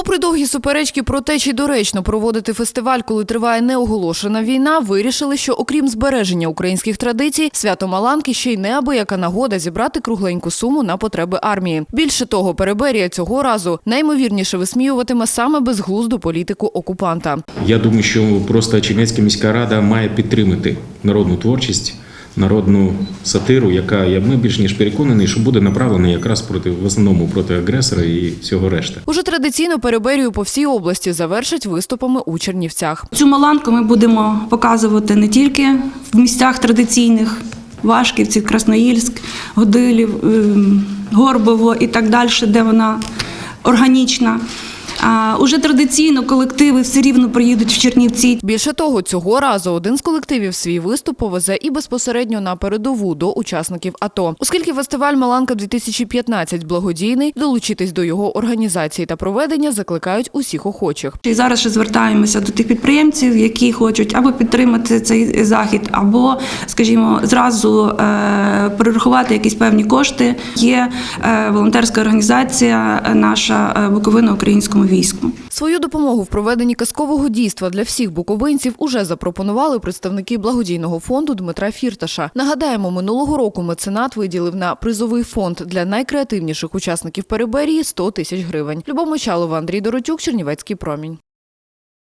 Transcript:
Попри довгі суперечки про те, чи доречно проводити фестиваль, коли триває неоголошена війна, вирішили, що окрім збереження українських традицій, свято Маланки ще й неабияка нагода зібрати кругленьку суму на потреби армії. Більше того, Переберія цього разу наймовірніше висміюватиме саме безглузду політику окупанта. Я думаю, що просто Чернецька міська рада має підтримати народну творчість, народну сатиру, яка я ми більш ніж переконаний, що буде направлена якраз проти в основному проти агресора і всього решти. Уже традиційно Переберію по всій області завершать виступами у Чернівцях. Цю маланку ми будемо показувати не тільки в місцях традиційних Вашківці, Красноїльськ, Годилів, ем, Горбово і так далі, де вона органічна. А уже традиційно колективи все рівно приїдуть в Чернівці. Більше того, цього разу один з колективів свій виступ повезе і безпосередньо на передову до учасників АТО. Оскільки фестиваль Маланка 2015 благодійний, долучитись до його організації та проведення закликають усіх охочих. І зараз ще звертаємося до тих підприємців, які хочуть або підтримати цей захід, або, скажімо, зразу е, перерахувати якісь певні кошти. Є е, волонтерська організація наша е, Буковина українському війську. Свою допомогу в проведенні казкового дійства для всіх буковинців уже запропонували представники благодійного фонду Дмитра Фірташа. Нагадаємо, минулого року меценат виділив на призовий фонд для найкреативніших учасників Переберії 100 тисяч гривень. Любов Мочалова, Андрій Доротюк, Чернівецький промінь.